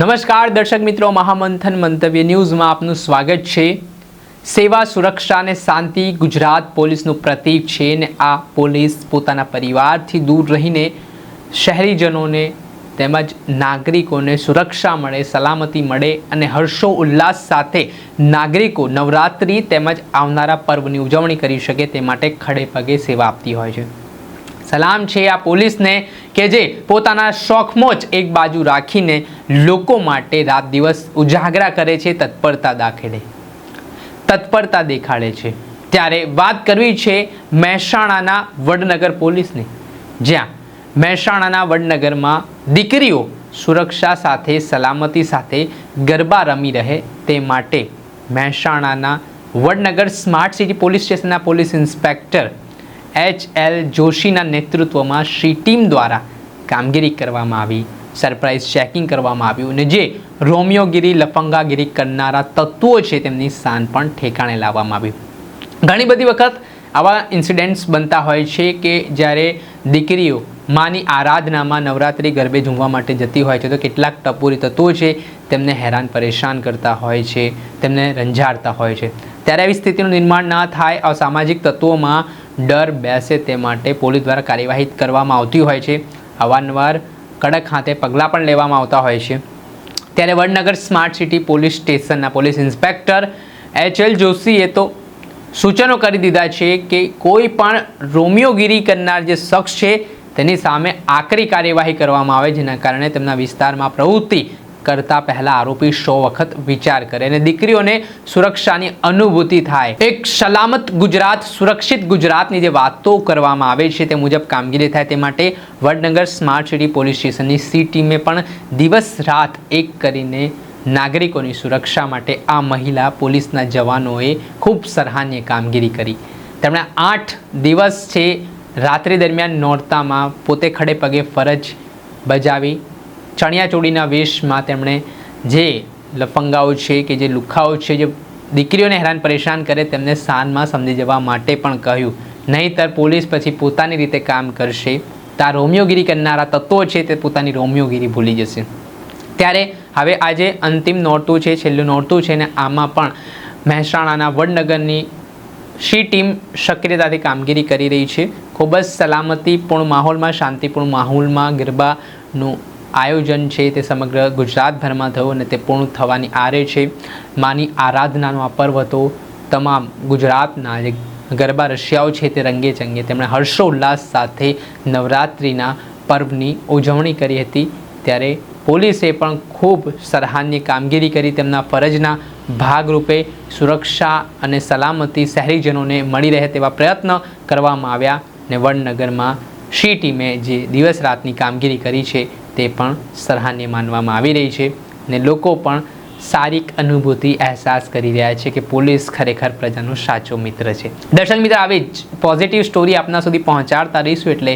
નમસ્કાર, દર્શક મિત્રો, મહામંથન મંતવ્ય ન્યૂઝમાં આપનું સ્વાગત છે. સેવા, સુરક્ષા અને શાંતિ ગુજરાત પોલીસનું પ્રતીક છે ને આ પોલીસ પોતાના પરિવારથી દૂર રહીને શહેરીજનોને તેમજ નાગરિકોને સુરક્ષા મળે, સલામતી મળે અને હર્ષો ઉલ્લાસ સાથે નાગરિકો નવરાત્રિ તેમજ આવનારા પર્વની ઉજવણી કરી શકે તે માટે ખડે પગે સેવા આપતી હોય છે. સલામ છે આ પોલીસને કે જે પોતાના શોખમોજ એક બાજુ રાખીને લોકો માટે રાત દિવસ ઉજાગરા કરે છે, તત્પરતા દાખેડે તત્પરતા દેખાડે છે. ત્યારે વાત કરવી છે મહેસાણાના વડનગર પોલીસની. જ્યાં મહેસાણાના વડનગરમાં દીકરીઓ સુરક્ષા સાથે, સલામતી સાથે ગરબા રમી રહે તે માટે મહેસાણાના વડનગર સ્માર્ટ સિટી પોલીસ સ્ટેશનના પોલીસ ઇન્સ્પેક્ટર એચ એલ જોશીના નેતૃત્વમાં શ્રી ટીમ દ્વારા કામગીરી કરવામાં આવી. સરપ્રાઇઝ ચેકિંગ કરવામાં આવ્યું અને જે રોમિયોગીરી, લફંગાગીરી કરનારા તત્વો છે તેમની સ્થાન પણ ઠેકાણે લાવવામાં આવ્યું ઘણી બધી વખત આવા ઇન્સિડન્ટ્સ બનતા હોય છે કે જ્યારે દીકરીઓ માની આરાધનામાં નવરાત્રિ ગરબે ઝૂમવા માટે જતી હોય છે તો કેટલાક ટપોરી તત્વો છે તેમને હેરાન પરેશાન કરતા હોય છે, તેમને રંજાડતા હોય છે. ત્યારે આવી સ્થિતિનું નિર્માણ ના થાય અસામાજિક તત્વોમાં ડર બેસે તે માટે પોલીસ દ્વારા કાર્યવાહી કરવામાં આવતી હોય છે. અવારનવાર કડક હાથે પગલાં પણ લેવામાં આવતા હોય છે. ત્યારે વડનગર સ્માર્ટ સિટી પોલીસ સ્ટેશનના પોલીસ ઇન્સ્પેક્ટર એચ એલ જોશીએ તો સૂચનો કરી દીધા છે કે કોઈ પણ રોમિયોગીરી કરનાર જે શખ્સ છે, તેની સામે આકરી કાર્યવાહી કરવામાં આવે, જેના કારણે તેમના વિસ્તારમાં પ્રવૃત્તિ કરતા પહેલા આરોપી સો વખત વિચાર કરે અને દીકરીઓને સુરક્ષાની અનુભૂતિ થાય. એક સલામત ગુજરાત, સુરક્ષિત ગુજરાતની જે વાતો કરવામાં આવે છે તે મુજબ કામગીરી થાય તે માટે વડનગર સ્માર્ટ સિટી પોલીસ સ્ટેશનની સી ટીમે પણ દિવસ રાત એક કરીને નાગરિકોની સુરક્ષા માટે આ મહિલા પોલીસના જવાનોએ ખૂબ સરાહનીય કામગીરી કરી. તેમણે આઠ દિવસ છે, રાત્રિ દરમિયાન નોરતામાં પોતે ખડે પગે ફરજ બજાવી ચણિયાચોળીના વેશમાં તેમણે જે લફંગાઓ છે કે જે લુખાઓ છે, જે દીકરીઓને હેરાન પરેશાન કરે તેમને શાનમાં સમજી જવા માટે પણ કહ્યું. નહીંતર પોલીસ પછી પોતાની રીતે કામ કરશે. તા રોમિયોગીરી કરનારા તત્વો છે તે પોતાની રોમિયોગીરી ભૂલી જશે. ત્યારે હવે આજે અંતિમ નોરતું છે, છેલ્લું નોરતું છે ને આમાં પણ મહેસાણાના વડનગરની શી ટીમ સક્રિયતાથી કામગીરી કરી રહી છે. ખૂબ જ સલામતીપૂર્ણ માહોલમાં, શાંતિપૂર્ણ માહોલમાં ગરબાનું આયોજન છે તે સમગ્ર ગુજરાતભરમાં થયું અને તે પૂર્ણ થવાની આરે છે. માની આરાધનાનો આ પર્વ હતો તમામ ગુજરાતના જે ગરબા રશિયાઓ છે તે રંગે ચંગે. તેમણે હર્ષોલ્લાસ સાથે નવરાત્રિના પર્વની ઉજવણી કરી હતી. ત્યારે પોલીસે પણ ખૂબ સરાહનીય કામગીરી કરી. તેમના ફરજના ભાગરૂપે સુરક્ષા અને સલામતી શહેરીજનોને મળી રહે તેવા પ્રયત્ન કરવામાં આવ્યા ને વડનગરમાં શી ટીમે જે દિવસ રાતની કામગીરી કરી છે તે પણ સરાહનીય માનવામાં આવી રહી છે ને લોકો પણ સારી અનુભૂતિ અહેસાસ કરી રહ્યા છે કે પોલીસ ખરેખર પ્રજાનો સાચો મિત્ર છે. દર્શક મિત્ર, આવી જ પોઝિટિવ સ્ટોરી આપના સુધી પહોંચાડતા રહીશું એટલે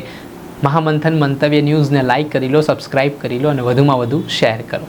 મહામંથન મંતવ્ય ન્યૂઝને લાઇક કરી લો સબસ્ક્રાઇબ કરી લો અને વધુમાં વધુ શેર કરો.